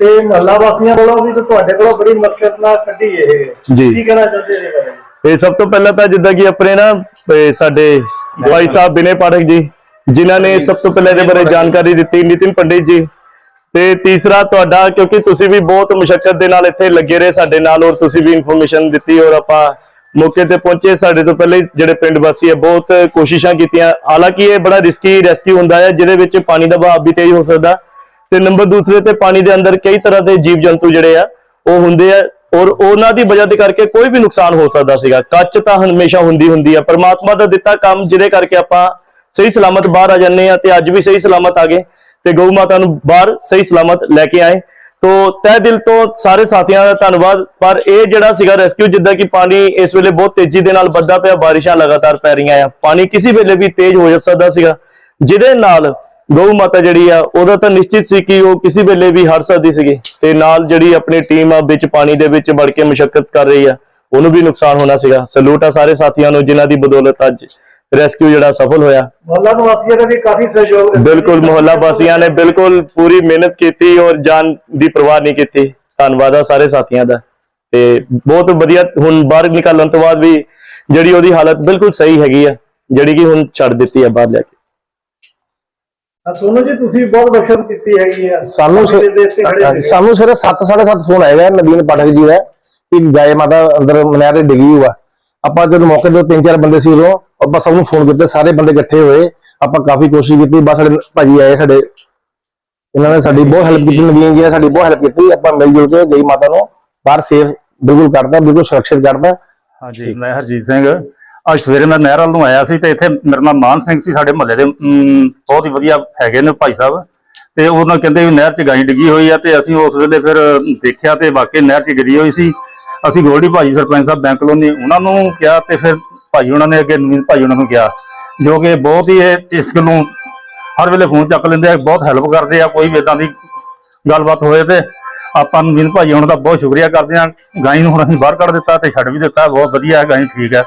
ਤੇ ਮਹੱਲਾ ਵਾਸੀਆਂ ਕੋਲੋਂ ਵੀ ਤੇ ਤੁਹਾਡੇ ਕੋਲੋਂ ਬੜੀ ਮੁਸ਼ਕਲ ਨਾਲ ਕੱਢੀ ਇਹ। ਜੀ। ਕੀ ਕਹਿਣਾ ਚਾਹੁੰਦੇ ਜੀ ਬਾਰੇ? ਇਹ ਸਭ ਤੋਂ ਪਹਿਲਾਂ ਤਾਂ ਜਿੱਦਾਂ ਕਿ ਆਪਣੇ ਨਾ ਇਹ ਸਾਡੇ ਭਾਈ ਸਾਹਿਬ ਬਿਨੇ ਪਾਠਕ ਜੀ ਜਿਨ੍ਹਾਂ ਨੇ ਸਭ ਤੋਂ ਪਹਿਲਾਂ ਇਹਦੇ ਬਾਰੇ ਜਾਣਕਾਰੀ ਦਿੱਤੀ ਨਿਤਿਨ ਪੰਡਿਤ ਜੀ। ਤੇ ਤੀਸਰਾ ਤੁਹਾਡਾ ਕਿਉਂਕਿ ਤੁਸੀਂ ਵੀ ਬਹੁਤ ਮੁਸ਼ਕਲ ਦੇ ਨਾਲ ਇੱਥੇ ਲੱਗੇ ਰਹੇ ਸਾਡੇ ਨਾਲ ਔਰ ਤੁਸੀਂ ਵੀ ਇਨਫੋਰਮੇਸ਼ਨ ਦਿੱਤੀ ਔਰ ਆਪਾਂ ਮੌਕੇ ਤੇ ਪਹੁੰਚੇ। ਸਾਡੇ ਤੋਂ ਪਹਿਲੇ ਜਿਹੜੇ ਪਿੰਡ ਵਾਸੀ ਹੈ ਬਹੁਤ ਕੋਸ਼ਿਸ਼ਾਂ ਕੀਤੀਆਂ। ਹਾਲਾਂਕਿ ਇਹ ਬੜਾ ਰਿਸਕੀ ਰੈਸਕਿਊ ਹੁੰਦਾ ਹੈ ਜਿਹਦੇ ਵਿੱਚ ਪਾਣੀ ਦਾ ਵਹਾਅ ਵੀ ਤੇਜ਼ ਹੋ ਸਕਦਾ। ਤੇ ਨੰਬਰ ਦੂਸਰੇ ਤੇ ਪਾਣੀ ਦੇ ਅੰਦਰ ਕਈ ਤਰ੍ਹਾਂ ਦੇ ਜੀਵ ਜੰਤੂ ਜਿਹੜੇ ਆ, ਉਹ ਹੁੰਦੇ ਆ ਔਰ ਉਹਨਾਂ ਦੀ ਵਜ੍ਹਾ ਦੇ ਕਰਕੇ ਕੋਈ ਵੀ ਨੁਕਸਾਨ ਹੋ ਸਕਦਾ ਸੀਗਾ। ਕੱਚ ਤਾਂ ਹਮੇਸ਼ਾ ਹੁੰਦੀ ਹੁੰਦੀ ਆ, ਪਰਮਾਤਮਾ ਦਾ ਦਿੱਤਾ ਕੰਮ ਜਿਹਦੇ ਕਰਕੇ ਆਪਾਂ ਸਹੀ ਸਲਾਮਤ ਬਾਹਰ ਆ ਜਾਂਦੇ ਆ ਤੇ ਅੱਜ ਵੀ ਸਹੀ ਸਲਾਮਤ ਆ ਗਏ ਤੇ ਗਊ ਮਾਤਾ ਨੂੰ ਬਾਹਰ ਸਹੀ ਸਲਾਮਤ ਲੈ ਕੇ ਆਏ। ਸੋ ਤਹਿ ਦਿਲ ਤੋਂ ਸਾਰੇ ਸਾਥੀਆਂ ਦਾ ਧੰਨਵਾਦ, ਪਰ ਇਹ ਜਿਹੜਾ ਸੀਗਾ ਰੈਸਕਿਊ ਜਿੱਦਾਂ ਕਿ ਪਾਣੀ ਇਸ ਵੇਲੇ ਬਹੁਤ ਤੇਜ਼ੀ ਦੇ ਨਾਲ ਵੱਧਦਾ ਪਿਆ, ਬਾਰਿਸ਼ਾਂ ਲਗਾਤਾਰ ਪੈ ਰਹੀਆਂ ਆ। ਪਾਣੀ ਕਿਸੇ ਵੇਲੇ ਵੀ ਤੇਜ਼ ਹੋ ਜਾ ਸਕਦਾ ਸੀਗਾ, ਜਿਹਦੇ ਨਾਲ ਗਊ ਮਾਤਾ ਜਿਹੜੀ ਆ ਉਹਦਾ ਤਾਂ ਨਿਸ਼ਚਿਤ ਸੀ ਕਿ ਉਹ ਕਿਸੇ ਵੇਲੇ ਵੀ ਹੜ ਸਕਦੀ ਸੀਗੀ। ਤੇ ਨਾਲ ਜਿਹੜੀ ਆਪਣੀ ਟੀਮ ਆ ਵਿੱਚ ਪਾਣੀ ਦੇ ਵਿੱਚ ਵੜ ਕੇ ਮੁਸ਼ਕਲ ਕਰ ਰਹੀ ਆ ਉਹਨੂੰ ਵੀ ਨੁਕਸਾਨ ਹੋਣਾ ਸੀਗਾ। ਸਲੂਟ ਆ ਸਾਰੇ ਸਾਥੀਆਂ ਨੂੰ ਜਿਨ੍ਹਾਂ ਦੀ ਬਦੌਲਤ ਅੱਜ ਰੈਸਕਿਊ ਜਿਹੜਾ ਸਫਲ ਹੋਇਆ। ਮਹੱਲਾ ਨਿਵਾਸੀਆਂ ਦਾ ਵੀ ਕਾਫੀ ਸਹਿਯੋਗ ਬਿਲਕੁਲ ਮੁਹੱਲਾ ਵਾਸੀਆਂ ਨੇ ਬਿਲਕੁਲ ਪੂਰੀ ਮਿਹਨਤ ਕੀਤੀ ਔਰ ਜਾਨ ਦੀ ਪਰਵਾਹ ਨਹੀਂ ਕੀਤੀ। ਧੰਨਵਾਦ ਆ ਸਾਰੇ ਸਾਥੀਆਂ ਦਾ। ਤੇ ਬਹੁਤ ਵਧੀਆ ਹੁਣ ਬਾਹਰ ਨਿਕਲਣ ਤੋਂ ਬਾਅਦ ਵੀ ਜਿਹੜੀ ਉਹਦੀ ਹਾਲਤ ਬਿਲਕੁਲ ਸਹੀ ਹੈਗੀ ਆ ਜਿਹੜੀ ਕਿ ਹੁਣ ਛੱਡ ਦਿੱਤੀ ਆ ਬਾਹਰ ਲੈ ਕੇ। ਸੋਨੂ ਜੀ ਤੁਸੀਂ ਬਹੁਤ ਬਖਸ਼ਤ ਕੀਤੀ ਹੈਗੀ ਆ। ਸਾਨੂੰ ਪਾਣੀ ਦੇ ਉੱਤੇ ਖੜੇ ਸ- ਸੀਗੇ। ਸਾਨੂੰ ਸਿਰ 7:30 ਫੋਨ ਆਏਗਾ ਨਵੀਨ ਪਾਠਕ ਜੀ ਦਾ ਕਿ ਗਾਏ ਮਾਤਾ ਅੰਦਰ ਮਨਿਆਰ ਤੇ ਡਿੱਗੀ ਹੋਆ। ਆਪਾਂ ਜਦੋਂ ਮੌਕੇ ਤੇ ਤਿੰਨ ਚਾਰ ਬੰਦੇ ਸੀ ਉਦੋਂ ਆਪਾਂ ਸਭ ਨੂੰ ਫੋਨ ਕੀਤਾ ਸਾਰੇ ਬੰਦੇ ਇਕੱਠੇ ਹੋਏ। ਆਪਾਂ ਕਾਫੀ ਕੋਸ਼ਿਸ਼ ਕੀਤੀ ਬਸ ਸਾਡੇ ਭਾਜੀ ਆਏ ਸਾਡੇ। ਇਹਨਾਂ ਨੇ ਸਾਡੀ ਬਹੁਤ ਹੈਲਪ ਕੀਤੀ ਨਵੀਨ ਜੀ ਨੇ ਸਾਡੀ ਬਹੁਤ ਹੈਲਪ ਕੀਤੀ। ਆਪਾਂ ਮਿਲ ਜੁਲ ਕੇ ਗਈ ਮਾਤਾ ਨੂੰ ਬਾਹਰ ਸੇਫ ਬਿਲਕੁਲ ਕੱਢਦਾ ਬਿਲਕੁਲ ਸੁਰੱਖਿਅਤ ਕੱਢਦਾ ਹਾਂਜੀ ਮੈਂ ਹਰਜੀਤ ਸਿੰਘ। ਅੱਜ ਸਵੇਰੇ ਮੈਂ ਨਹਿਰ ਵੱਲ ਨੂੰ ਆਇਆ ਸੀ ਤੇ ਇੱਥੇ ਮੇਰਾ ਨਾਮ ਮਾਨ ਸਿੰਘ ਸੀ, ਸਾਡੇ ਮਹੱਲੇ ਦੇ ਬਹੁਤ ਹੀ ਵਧੀਆ ਹੈਗੇ ਨੇ ਭਾਈ ਸਾਹਿਬ। ਤੇ ਉਹਨਾਂ ਕਹਿੰਦੇ ਵੀ ਨਹਿਰ 'ਚ ਗਾਈ ਡਿੱਗੀ ਹੋਈ ਆ ਤੇ ਅਸੀਂ ਉਸ ਵੇਲੇ ਫਿਰ ਦੇਖਿਆ ਤੇ ਵਾਕਈ ਨਹਿਰ 'ਚ ਗਿਰੀ ਹੋਈ ਸੀ। ਅਸੀਂ ਗੋਲਡੀ ਭਾਜੀ ਸਰਪੰਚ ਸਾਹਿਬ ਬੈਂਕ ਕਲੋਨੀ ਉਹਨਾਂ ਨੂੰ ਕਿਹਾ ਤੇ ਫਿਰ ਭਾਜੀ ਉਹਨਾਂ ਨੇ ਅੱਗੇ ਨਵੀਨ ਭਾਜੀ ਉਹਨਾਂ ਨੂੰ ਕਿਹਾ, ਜੋ ਕਿ ਬਹੁਤ ਹੀ ਇਹ ਇਸ ਗੱਲੋਂ ਹਰ ਵੇਲੇ ਫੋਨ ਚੱਕ ਲੈਂਦੇ ਆ, ਬਹੁਤ ਹੈਲਪ ਕਰਦੇ ਆ, ਕੋਈ ਵੀ ਏਦਾਂ ਦੀ ਗੱਲਬਾਤ ਹੋਏ ਤੇ ਆਪਾਂ ਨਵੀਨ ਭਾਈ ਉਹਨਾਂ ਦਾ ਬਹੁਤ ਸ਼ੁਕਰੀਆ ਕਰਦੇ ਆ। ਗਾਈ ਨੂੰ ਹੁਣ ਅਸੀਂ ਬਾਹਰ ਕੱਢ ਦਿੱਤਾ ਤੇ ਛੱਡ ਵੀ ਦਿੱਤਾ, ਬਹੁਤ ਵਧੀਆ ਹੈ ਗਾਈ ਠੀਕ ਹੈ।